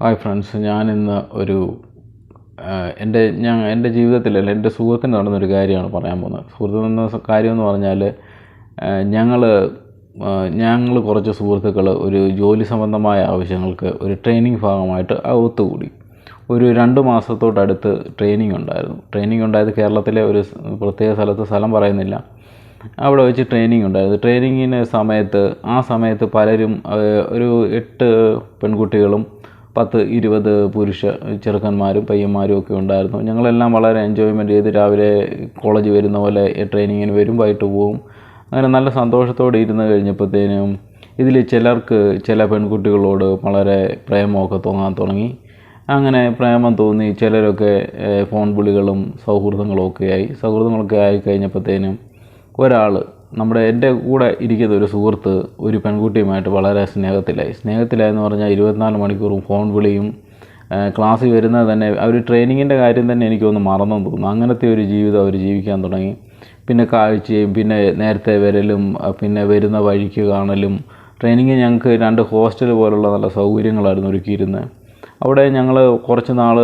Hi friends ഞാനിന്ന് ഒരു എന്റെ ഞാൻ എന്റെ ജീവിതത്തിലല്ല എന്റെ സുഹൃത്തിന് നടന്നൊരു കാര്യമാണ് പറയാൻ പോകുന്നത്. സുഹൃത്തിന് നടന്ന കാര്യം എന്ന് പറഞ്ഞാൽ ഞങ്ങൾ ഞങ്ങൾ കുറച്ച് സുഹൃത്തുക്കൾ ഒരു ജോലി സംബന്ധമായ ആവശ്യങ്ങൾക്ക് ഒരു ട്രെയിനിങ് ഭാഗമായിട്ട് ഒത്തുകൂടി. ഒരു രണ്ട് മാസത്തോടടുത്ത് ട്രെയിനിങ് ഉണ്ടായിരുന്നു. ട്രെയിനിങ് ഉണ്ടായത് കേരളത്തിലെ ഒരു പ്രത്യേക സ്ഥലത്ത് സ്ഥലം പറയുന്നില്ല. അവിടെ വെച്ച് ട്രെയിനിങ് ഉണ്ടായിരുന്നു. ട്രെയിനിങ്ങിന് സമയത്ത് ആ സമയത്ത് പലരും ഒരു എട്ട് പെൺകുട്ടികളും പത്ത് ഇരുപത് പുരുഷ ചെറുക്കന്മാരും പയ്യന്മാരും ഒക്കെ ഉണ്ടായിരുന്നു. ഞങ്ങളെല്ലാം വളരെ എൻജോയ്മെന്റ് ചെയ്ത് രാവിലെ കോളേജ് വരുന്ന പോലെ ട്രെയിനിങ്ങിന് വരും വൈകിട്ട് പോവും. അങ്ങനെ നല്ല സന്തോഷത്തോടെ ഇരുന്ന് കഴിഞ്ഞപ്പോഴത്തേനും ഇതിൽ ചിലർക്ക് ചില പെൺകുട്ടികളോട് വളരെ പ്രേമമൊക്കെ തോന്നാൻ തുടങ്ങി. അങ്ങനെ പ്രേമം തോന്നി ചിലരൊക്കെ ഫോൺ വിളികളും സൗഹൃദങ്ങളും ഒക്കെ ആയി. സൗഹൃദങ്ങളൊക്കെ ആയി കഴിഞ്ഞപ്പോഴത്തേനും ഒരാൾ നമ്മുടെ എന്റെ കൂടെ ഇരിക്കുന്ന ഒരു സുഹൃത്ത് ഒരു പെൺകുട്ടിയുമായിട്ട് വളരെ സ്നേഹത്തിലായി. സ്നേഹത്തിലായെന്ന് പറഞ്ഞാൽ ഇരുപത്തിനാല് മണിക്കൂറും ഫോൺ വിളിയും ക്ലാസ്സിൽ വരുന്നത് തന്നെ അവർ ട്രെയിനിങ്ങിന്റെ കാര്യം തന്നെ എനിക്കൊന്ന് മറന്നെന്ന് തോന്നുന്നു. അങ്ങനത്തെ ഒരു ജീവിതം അവർ ജീവിക്കാൻ തുടങ്ങി. പിന്നെ കാഴ്ചയും പിന്നെ നേരത്തെ വരലും പിന്നെ വരുന്ന വഴിക്ക് കാണലും ട്രെയിനിങ് ഞങ്ങൾക്ക് രണ്ട് ഹോസ്റ്റൽ പോലുള്ള നല്ല സൗകര്യങ്ങളായിരുന്നു ഒരുക്കിയിരുന്നത്. അവിടെ ഞങ്ങൾ കുറച്ച് നാൾ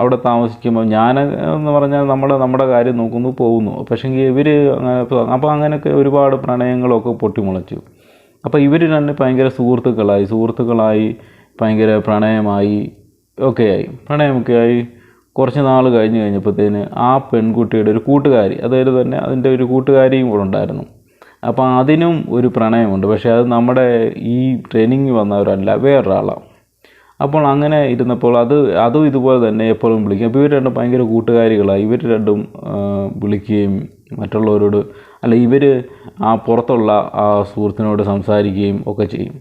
അവിടെ താമസിക്കുമ്പോൾ ഞാൻ എന്ന് പറഞ്ഞാൽ നമ്മൾ നമ്മുടെ കാര്യം നോക്കുന്നു പോകുന്നു. പക്ഷേങ്കിൽ ഇവർ അപ്പോൾ അങ്ങനെയൊക്കെ ഒരുപാട് പ്രണയങ്ങളൊക്കെ പൊട്ടിമുളച്ചു. അപ്പോൾ ഇവർ തന്നെ ഭയങ്കര സുഹൃത്തുക്കളായി സുഹൃത്തുക്കളായി ഭയങ്കര പ്രണയമായി ഒക്കെ ആയി പ്രണയമൊക്കെ ആയി. കുറച്ച് നാൾ കഴിഞ്ഞ് കഴിഞ്ഞപ്പോഴത്തേന് ആ പെൺകുട്ടിയുടെ ഒരു കൂട്ടുകാരി അതായത് തന്നെ അതിന്റെ ഒരു കൂട്ടുകാരിയും കൂടെ ഉണ്ടായിരുന്നു. അപ്പോൾ അതിനും ഒരു പ്രണയമുണ്ട്. പക്ഷേ അത് നമ്മുടെ ഈ ട്രെയിനിങ് വന്നവരല്ല വേറൊരാളാണ് അപ്പോൾ അങ്ങനെ ഇരുന്നപ്പോൾ അത് അതും ഇതുപോലെ തന്നെ എപ്പോഴും വിളിക്കും. അപ്പോൾ ഇവർ രണ്ടും ഭയങ്കര കൂട്ടുകാരികളായി. ഇവർ രണ്ടും വിളിക്കുകയും മറ്റുള്ളവരോട് അല്ല ഇവർ ആ പുറത്തുള്ള ആ സുഹൃത്തിനോട് സംസാരിക്കുകയും ഒക്കെ ചെയ്യും.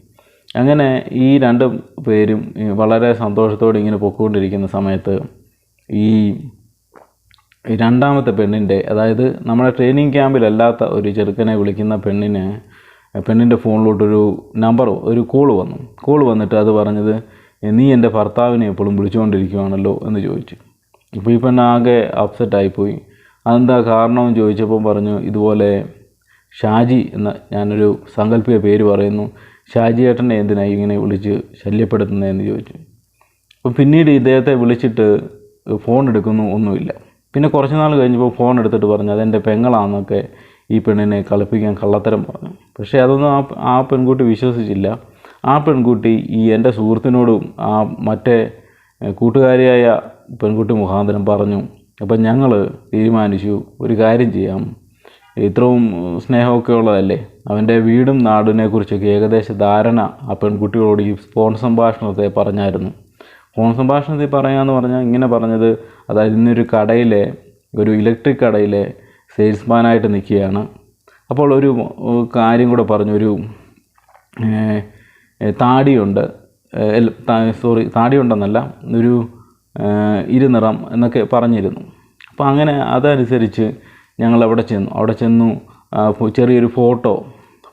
അങ്ങനെ ഈ രണ്ട് പേരും വളരെ സന്തോഷത്തോടെ ഇങ്ങനെ പൊക്കോണ്ടിരിക്കുന്ന സമയത്ത് ഈ രണ്ടാമത്തെ പെണ്ണിന്റെ അതായത് നമ്മുടെ ട്രെയിനിങ് ക്യാമ്പിലല്ലാത്ത ഒരു ചെറുക്കനെ വിളിക്കുന്ന പെണ്ണിന് പെണ്ണിന്റെ ഫോണിലോട്ടൊരു നമ്പർ ഒരു കോൾ വന്നു. കോൾ വന്നിട്ട് അത് പറഞ്ഞത് നീ എന്റെ ഭർത്താവിനെ എപ്പോഴും വിളിച്ചുകൊണ്ടിരിക്കുകയാണല്ലോ എന്ന് ചോദിച്ചു. അപ്പോൾ ഈ പെണ്ണാകെ അപ്സെറ്റായിപ്പോയി അതെന്താ കാരണം ചോദിച്ചപ്പോൾ പറഞ്ഞു ഇതുപോലെ ഷാജി എന്ന ഞാനൊരു സങ്കല്പിക പേര് പറയുന്നു. ഷാജി ഏട്ടനെ എന്തിനായി ഇങ്ങനെ വിളിച്ച് ശല്യപ്പെടുത്തുന്നതെന്ന് ചോദിച്ചു. അപ്പം പിന്നീട് ഇദ്ദേഹത്തെ വിളിച്ചിട്ട് ഫോൺ എടുക്കുന്നു ഒന്നുമില്ല. പിന്നെ കുറച്ച് നാൾ കഴിഞ്ഞപ്പോൾ ഫോൺ എടുത്തിട്ട് പറഞ്ഞു അതെന്റെ പെങ്ങളാണെന്നൊക്കെ ഈ പെണ്ണിനെ കളിപ്പിക്കാൻ കള്ളത്തരം പറഞ്ഞു. പക്ഷേ അതൊന്നും ആ ആ പെൺകുട്ടി വിശ്വസിച്ചില്ല. ആ പെൺകുട്ടി ഈ എന്റെ സുഹൃത്തിനോടും ആ മറ്റേ കൂട്ടുകാരിയായ പെൺകുട്ടി മുഖാന്തരം പറഞ്ഞു അപ്പം ഞങ്ങൾ തീരുമാനിച്ചു ഒരു കാര്യം ചെയ്യാം. ഇത്രയും സ്നേഹമൊക്കെ ഉള്ളതല്ലേ? അവന്റെ വീടും നാടിനെ കുറിച്ചൊക്കെ ഏകദേശ ധാരണ ആ പെൺകുട്ടികളോട് ഈ ഫോൺ സംഭാഷണത്തെ പറഞ്ഞായിരുന്നു. ഫോൺ സംഭാഷണത്തിൽ പറയാമെന്ന് പറഞ്ഞാൽ ഇങ്ങനെ പറഞ്ഞത് അതായത് ഇന്നൊരു കടയിലെ ഒരു ഇലക്ട്രിക് കടയിലെ സെയിൽസ്മാനായിട്ട് നിൽക്കുകയാണ്. അപ്പോൾ ഒരു കാര്യം കൂടെ പറഞ്ഞു. ഒരു താടിയുണ്ട്. സോറി താടിയുണ്ടെന്നല്ല ഒരു ഇരുനിറം എന്നൊക്കെ പറഞ്ഞിരുന്നു. അപ്പോൾ അങ്ങനെ അതനുസരിച്ച് ഞങ്ങൾ അവിടെ ചെന്നു അവിടെ ചെന്നു ചെറിയൊരു ഫോട്ടോ.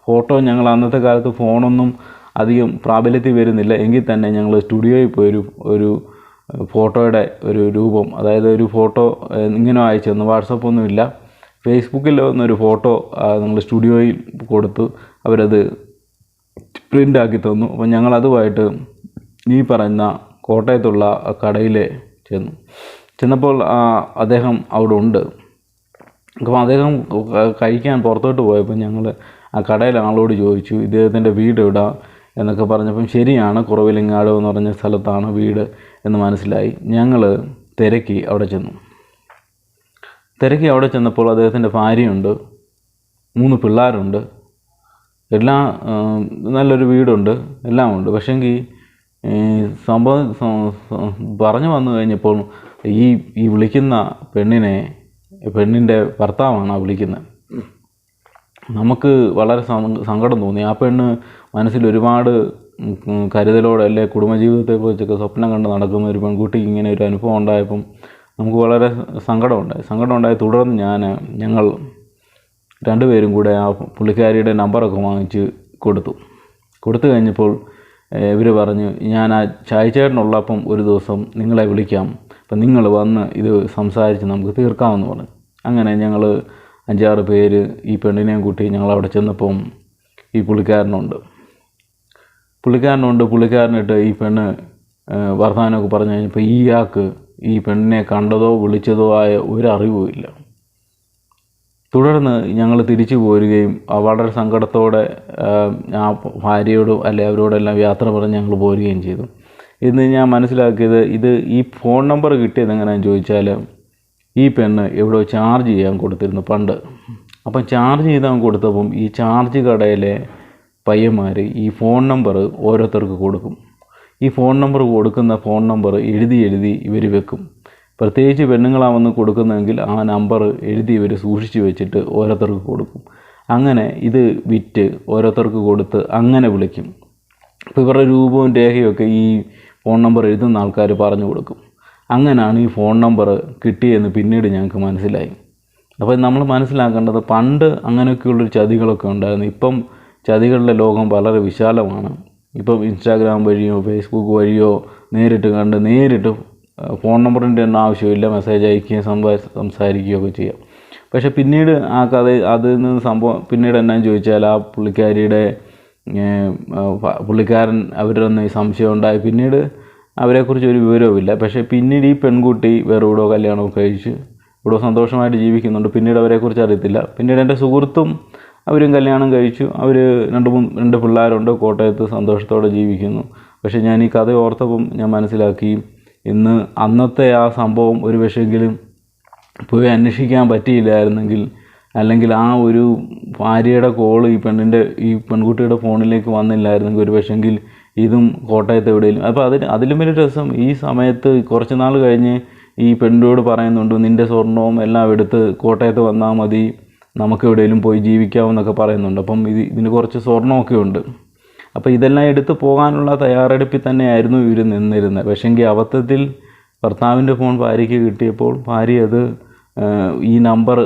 ഫോട്ടോ ഞങ്ങൾ അന്നത്തെ കാലത്ത് ഫോണൊന്നും അധികം പ്രാബല്യത്തിൽ വരുന്നില്ല. എങ്കിൽ തന്നെ ഞങ്ങൾ സ്റ്റുഡിയോയിൽ പോയി ഒരു ഒരു ഫോട്ടോയുടെ ഒരു രൂപം അതായത് ഒരു ഫോട്ടോ ഇങ്ങനെ അയച്ചു തന്നു. വാട്സപ്പൊന്നുമില്ല ഫേസ്ബുക്കിൽ വന്നൊരു ഫോട്ടോ നിങ്ങൾ സ്റ്റുഡിയോയിൽ കൊടുത്തു. അവരത് പ്രിന്റ് ആക്കി തന്നു. അപ്പോൾ ഞങ്ങൾ അതുമായിട്ട് ഈ പറഞ്ഞ കോട്ടയത്തുള്ള കടയിൽ ചെന്നു. ചെന്നപ്പോൾ അദ്ദേഹം അവിടെ ഉണ്ട് അപ്പോൾ അദ്ദേഹം കഴിക്കാൻ പുറത്തോട്ട് പോയപ്പോൾ ഞങ്ങൾ ആ കടയിലെ ആളോട് ചോദിച്ചു ഇദ്ദേഹത്തിന്റെ വീട് എവിടെ? എന്നൊക്കെ പറഞ്ഞപ്പം ശരിയാണ് കുറവിലിങ്ങാട് എന്ന് പറഞ്ഞ സ്ഥലത്താണ് വീട് എന്ന് മനസ്സിലായി. ഞങ്ങൾ തിരക്കി അവിടെ ചെന്നു. തിരക്കി അവിടെ ചെന്നപ്പോൾ അദ്ദേഹത്തിന്റെ ഭാര്യയുണ്ട് മൂന്ന് പിള്ളേരുണ്ട്. എല്ലാം നല്ലൊരു വീടുണ്ട് എല്ലാം ഉണ്ട് പക്ഷേങ്കിൽ സംഭവം പറഞ്ഞു വന്നു കഴിഞ്ഞപ്പോൾ ഈ ഈ വിളിക്കുന്ന പെണ്ണിനെ പെണ്ണിന്റെ ഭർത്താവാണ് ആ വിളിക്കുന്നത്. നമുക്ക് വളരെ സങ്കടം തോന്നി. ആ പെണ്ണ് മനസ്സിൽ ഒരുപാട് കരുതലോടെ അല്ലെ കുടുംബജീവിതത്തെക്കുറിച്ചൊക്കെ സ്വപ്നം കണ്ട് നടക്കുന്ന ഒരു പെൺകുട്ടിക്ക് ഇങ്ങനെ ഒരു അനുഭവം ഉണ്ടായപ്പം നമുക്ക് വളരെ സങ്കടമുണ്ടായി സങ്കടമുണ്ടായി തുടർന്ന് ഞാൻ ഞങ്ങൾ രണ്ടുപേരും കൂടെ ആ പുള്ളിക്കാരിയുടെ നമ്പറൊക്കെ വാങ്ങിച്ച് കൊടുത്തു. കൊടുത്തു കഴിഞ്ഞപ്പോൾ ഇവർ പറഞ്ഞു ഞാൻ ആ ചായച്ചേട്ടനുള്ളപ്പം ഒരു ദിവസം നിങ്ങളെ വിളിക്കാം. അപ്പം നിങ്ങൾ വന്ന് ഇത് സംസാരിച്ച് നമുക്ക് തീർക്കാമെന്ന് പറഞ്ഞു. അങ്ങനെ ഞങ്ങൾ അഞ്ചാറ് പേര് ഈ പെണ്ണിനെയും കൂട്ടി ഞങ്ങൾ അവിടെ ചെന്നപ്പം ഈ പുള്ളിക്കാരനുണ്ട്. പുള്ളിക്കാരനുണ്ട് പുള്ളിക്കാരനിട്ട് ഈ പെണ്ണ് വർത്തമാനമൊക്കെ പറഞ്ഞു കഴിഞ്ഞപ്പോൾ ഇയാൾക്ക് ഈ പെണ്ണിനെ കണ്ടതോ വിളിച്ചതോ ആയ ഒരു അറിവും ഇല്ല. തുടർന്ന് ഞങ്ങൾ തിരിച്ചു പോരുകയും വളരെ സങ്കടത്തോടെ ആ ഭാര്യയോടും അല്ലെ അവരോടെല്ലാം യാത്ര പറഞ്ഞ് ഞങ്ങൾ പോരുകയും ചെയ്തു. ഇന്ന് ഞാൻ മനസ്സിലാക്കിയത് ഇത് ഈ ഫോൺ നമ്പർ കിട്ടിയത് എങ്ങനെയാണെന്ന് ചോദിച്ചാൽ ഈ പെണ്ണ് എവിടെ ചാർജ് ചെയ്യാൻ കൊടുത്തിരുന്നു പണ്ട്. അപ്പം ചാർജ് ചെയ്താൽ കൊടുത്തപ്പം ഈ ചാർജ് കടയിലെ പയ്യന്മാർ ഈ ഫോൺ നമ്പർ ഓരോരുത്തർക്ക് കൊടുക്കും. ഈ ഫോൺ നമ്പർ കൊടുക്കുന്ന ഫോൺ നമ്പർ എഴുതി എഴുതി ഇവർ വെക്കും. പ്രത്യേകിച്ച് പെണ്ണുങ്ങളാവന്ന് കൊടുക്കുന്നതെങ്കിൽ ആ നമ്പർ എഴുതി ഇവർ സൂക്ഷിച്ച് വെച്ചിട്ട് ഓരോരുത്തർക്ക് കൊടുക്കും. അങ്ങനെ ഇത് വിറ്റ് ഓരോരുത്തർക്ക് കൊടുത്ത് അങ്ങനെ വിളിക്കും. അപ്പോൾ ഇവരുടെ രൂപവും രേഖയൊക്കെ ഈ ഫോൺ നമ്പർ എഴുതുന്ന ആൾക്കാർ പറഞ്ഞു കൊടുക്കും. അങ്ങനെയാണ് ഈ ഫോൺ നമ്പർ കിട്ടിയെന്ന് പിന്നീട് ഞങ്ങൾക്ക് മനസ്സിലായി. അപ്പോൾ നമ്മൾ മനസ്സിലാക്കേണ്ടത് പണ്ട് അങ്ങനെയൊക്കെയുള്ളൊരു ചതികളൊക്കെ ഉണ്ടായിരുന്നു. ഇപ്പം ചതികളുടെ ലോകം വളരെ വിശാലമാണ്. ഇപ്പം ഇൻസ്റ്റാഗ്രാം വഴിയോ ഫേസ്ബുക്ക് വഴിയോ നേരിട്ട് കണ്ട് നേരിട്ട് ഫോൺ നമ്പറിന്റെ ഒന്നും ആവശ്യമില്ല. മെസ്സേജ് അയക്കുകയും സംസാ സംസാരിക്കുകയൊക്കെ ചെയ്യാം. പക്ഷേ പിന്നീട് ആ കഥ അതിൽ നിന്ന് സംഭവം പിന്നീട് എന്നാ ചോദിച്ചാൽ ആ പുള്ളിക്കാരിയുടെ പുള്ളിക്കാരൻ അവരൊന്ന് സംശയം ഉണ്ടായി. പിന്നീട് അവരെക്കുറിച്ച് ഒരു വിവരവുമില്ല പക്ഷേ പിന്നീട് ഈ പെൺകുട്ടി വേറെ ഇവിടോ കല്യാണമൊക്കെ കഴിച്ച് ഇവിടെ സന്തോഷമായിട്ട് ജീവിക്കുന്നുണ്ട്. പിന്നീട് അവരെക്കുറിച്ച് അറിയത്തില്ല. പിന്നീട് എന്റെ സുഹൃത്തും അവരും കല്യാണം കഴിച്ചു. അവർ രണ്ട് മൂന്ന് രണ്ട് പിള്ളേരുണ്ട്. കോട്ടയത്ത് സന്തോഷത്തോടെ ജീവിക്കുന്നു. പക്ഷേ ഞാൻ ഈ കഥ ഓർത്തപ്പം ഞാൻ മനസ്സിലാക്കി ഇന്ന് അന്നത്തെ ആ സംഭവം ഒരു പക്ഷേങ്കിലും പോയി അന്വേഷിക്കാൻ പറ്റിയില്ലായിരുന്നെങ്കിൽ അല്ലെങ്കിൽ ആ ഒരു ഭാര്യയുടെ കോൾ ഈ പെണ്ണിന്റെ ഈ പെൺകുട്ടിയുടെ ഫോണിലേക്ക് വന്നില്ലായിരുന്നെങ്കിൽ ഒരു പക്ഷെങ്കിൽ ഇതും കോട്ടയത്ത് എവിടെയെങ്കിലും. അപ്പോൾ അതിന് അതിലും വലിയ രസം ഈ സമയത്ത് കുറച്ച് നാൾ കഴിഞ്ഞ് ഈ പെണ്ണിനോട് പറയുന്നുണ്ട് നിന്റെ സ്വർണവും എല്ലാം എടുത്ത് കോട്ടയത്ത് വന്നാൽ മതി നമുക്ക് എവിടെയെങ്കിലും പോയി ജീവിക്കാമെന്നൊക്കെ പറയുന്നുണ്ട്. അപ്പം ഇത് ഇതിന് കുറച്ച് സ്വർണമൊക്കെ ഉണ്ട്. അപ്പോൾ ഇതെല്ലാം എടുത്തു പോകാനുള്ള തയ്യാറെടുപ്പിൽ തന്നെയായിരുന്നു ഇവർ നിന്നിരുന്നത്. പക്ഷേങ്കിൽ അബദ്ധത്തിൽ ഭർത്താവിന്റെ ഫോൺ ഭാര്യയ്ക്ക് കിട്ടിയപ്പോൾ ഭാര്യ അത് ഈ നമ്പർ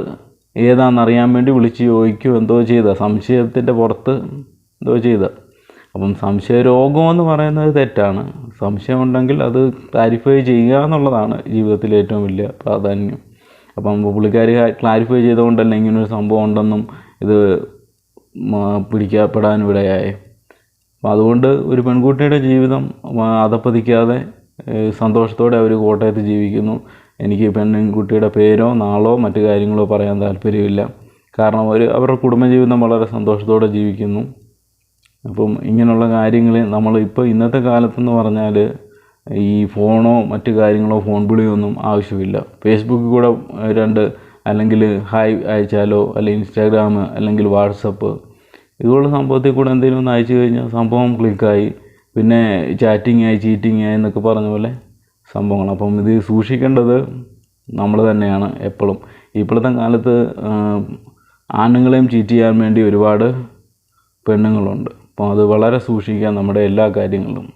ഏതാണെന്നറിയാൻ വേണ്ടി വിളിച്ച് ചോദിക്കുക എന്തോ ചെയ്ത. സംശയത്തിന്റെ പുറത്ത് എന്തോ ചെയ്ത. അപ്പം സംശയ രോഗമെന്ന് പറയുന്നത് തെറ്റാണ്. സംശയമുണ്ടെങ്കിൽ അത് ക്ലാരിഫൈ ചെയ്യുക എന്നുള്ളതാണ് ജീവിതത്തിലെ ഏറ്റവും വലിയ പ്രാധാന്യം. അപ്പം പുള്ളിക്കാരി ക്ലാരിഫൈ ചെയ്തുകൊണ്ടല്ല ഇങ്ങനൊരു സംഭവം ഉണ്ടെന്നും ഇത് പിടിക്കപ്പെടാൻ ഇവിടെയായി. അപ്പം അതുകൊണ്ട് ഒരു പെൺകുട്ടിയുടെ ജീവിതം അതപ്പതിക്കാതെ സന്തോഷത്തോടെ അവർ കോട്ടയത്ത് ജീവിക്കുന്നു. എനിക്ക് പെൺകുട്ടിയുടെ പേരോ നാളോ മറ്റു കാര്യങ്ങളോ പറയാൻ താല്പര്യമില്ല. കാരണം അവർ അവരുടെ കുടുംബജീവിതം വളരെ സന്തോഷത്തോടെ ജീവിക്കുന്നു. അപ്പം ഇങ്ങനെയുള്ള കാര്യങ്ങൾ നമ്മൾ ഇപ്പോൾ ഇന്നത്തെ കാലത്തെന്ന് പറഞ്ഞാൽ ഈ ഫോണോ മറ്റു കാര്യങ്ങളോ ഫോൺ വിളിയോ ഒന്നും ആവശ്യമില്ല. ഫേസ്ബുക്കിൽ കൂടെ രണ്ട് അല്ലെങ്കിൽ ഹായ് അയച്ചാലോ അല്ലെങ്കിൽ ഇൻസ്റ്റാഗ്രാം അല്ലെങ്കിൽ വാട്സപ്പ് ഇതുപോലുള്ള സംഭവത്തിൽ കൂടെ എന്തെങ്കിലും ഒന്ന് അയച്ചു കഴിഞ്ഞാൽ സംഭവം ക്ലിക്കായി പിന്നെ ചാറ്റിംഗ് ആയി ചീറ്റിംഗ് ആയി എന്നൊക്കെ പറഞ്ഞ പോലെ സംഭവങ്ങൾ. അപ്പം ഇത് സൂക്ഷിക്കേണ്ടത് നമ്മൾ തന്നെയാണ് എപ്പോഴും. ഇപ്പോഴത്തെ കാലത്ത് ആണുങ്ങളെയും ചീറ്റ് ചെയ്യാൻ വേണ്ടി ഒരുപാട് പെണ്ണുങ്ങളുണ്ട്. അപ്പോൾ അത് വളരെ സൂക്ഷിക്കുക നമ്മുടെ എല്ലാ കാര്യങ്ങളിലും.